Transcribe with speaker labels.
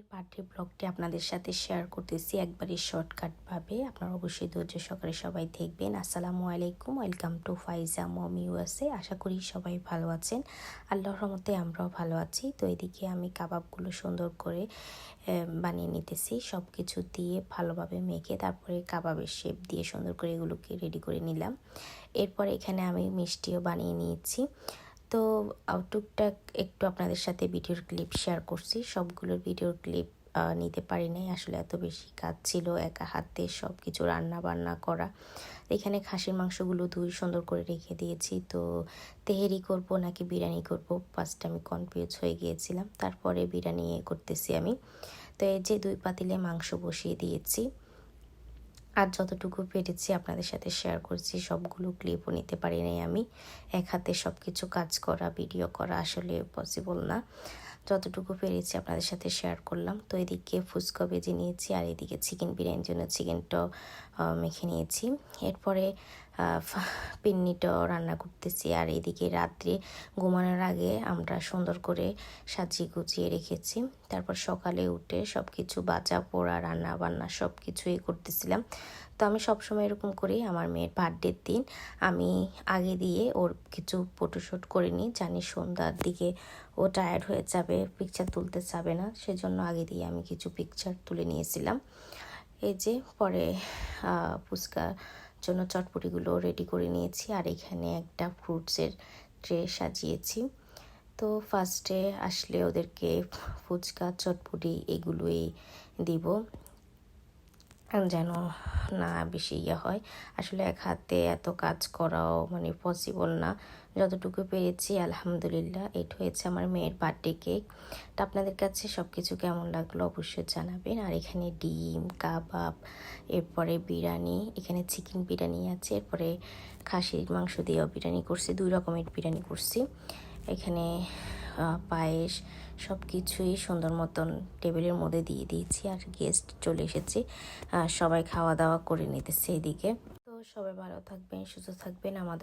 Speaker 1: মেয়ের বার্থডে ব্লগটি আপনাদের সাথে শেয়ার করতেছি। একবারই শর্টকাটভাবে আপনারা অবশ্যই ধৈর্য সহকারে সবাই দেখবেন। আসসালামু আলাইকুম। Welcome to Faiza mom USA আশা করি সবাই ভালো আছেন। আল্লাহর রহমতে আমরাও ভালো আছি। তো এদিকে আমি কাবাবগুলো সুন্দর করে বানিয়ে নিতেছি। সব কিছু দিয়ে ভালোভাবে মেখে তারপরে কাবাবের শেপ দিয়ে সুন্দর করে এগুলোকে রেডি করে নিলাম। এরপর এখানে আমি মিষ্টিও বানিয়ে নিয়েছি। তো টুকটাক একটু আপনাদের সাথে ভিডিওর ক্লিপ শেয়ার করছি। সবগুলোর ভিডিওর ক্লিপ নিতে পারি নাই। আসলে এত বেশি কাজ ছিল, একা হাতে সব কিছু রান্না বান্না করা। এখানে খাসির মাংসগুলো ধুই, সুন্দর করে রেখে দিয়েছি। তো তেহেরি করব নাকি বিরিয়ানি করব? ফার্স্ট আমি কনফিউজ হয়ে গিয়েছিলাম। তারপরে বিরিয়ানি করতেছি আমি। তো এই যে দুই পাতিলে মাংস বসিয়ে দিয়েছি। আর যতটুকু পেরেছি আপনাদের সাথে শেয়ার করছি, সবগুলো ক্লিপও নিতে পারি নাই আমি। এক হাতে সব কিছু কাজ করা ভিডিও করা আসলে পসিবল না। যতটুকু পেরেছি আপনাদের সাথে শেয়ার করলাম। তো এদিকে ফুচকা ভেজে নিয়েছি আর এদিকে চিকেন বিরিয়ানির জন্য চিকেনটাও মেখে নিয়েছি। এরপরে পিন্নিটাও রান্না করতেছি আর এদিকে রাত্রে ঘুমানোর আগে আমরা সুন্দর করে সাজিয়ে গুছিয়ে রেখেছি। তারপর সকালে উঠে সব কিছু বাজা পোড়া, রান্না বান্না সব কিছুই করতেছিলাম। তো আমি সবসময় এরকম করি, আমার মেয়ের বার্থডের দিন। আমি আগে দিয়ে ওর কিছু ফটোশ্যুট করে নিই জানি সন্ধ্যার দিকে ও টায়ার্ড হয়ে যাবে পিকচার তুলতে চাবে না। সেজন্য আগে দিয়ে আমি কিছু পিকচার তুলে নিয়েছিলাম। এই যে পরে আহ, ফুচকার জন্য চটপটিগুলো রেডি করে নিয়েছি আর এখানে একটা ফ্রুটসের ট্রে সাজিয়েছি। তো ফার্স্টে আসলে ওদেরকে ফুচকা চটপটি এগুলোই দিব। যেন না বেশি ইয়ে হয়। আসলে এক হাতে এত কাজ করাও মানে পসিবল না। যতটুকু পেরেছি, আলহামদুলিল্লাহ এটা হয়েছে আমার মেয়ের বার্থডে কেক তা আপনাদের কাছে সব কিছু কেমন লাগল অবশ্যই জানাবেন। আর এখানে ডিম, কাবাব, এরপরে বিরিয়ানি, এখানে চিকেন বিরিয়ানি আছে, এরপরে খাসির মাংস দিয়েও বিরিয়ানি করছি, দুই রকমের বিরিয়ানি করছি। এখানে পায়েস সব কিছুই সুন্দর মতন টেবিলের মধ্যে দিয়ে দিয়েছি আর গেস্ট চলে এসেছে। সবাই খাওয়া দাওয়া করে নিতেছে এদিকে। তো সবাই ভালো থাকবেন, সুস্থ থাকবেন। আমাদের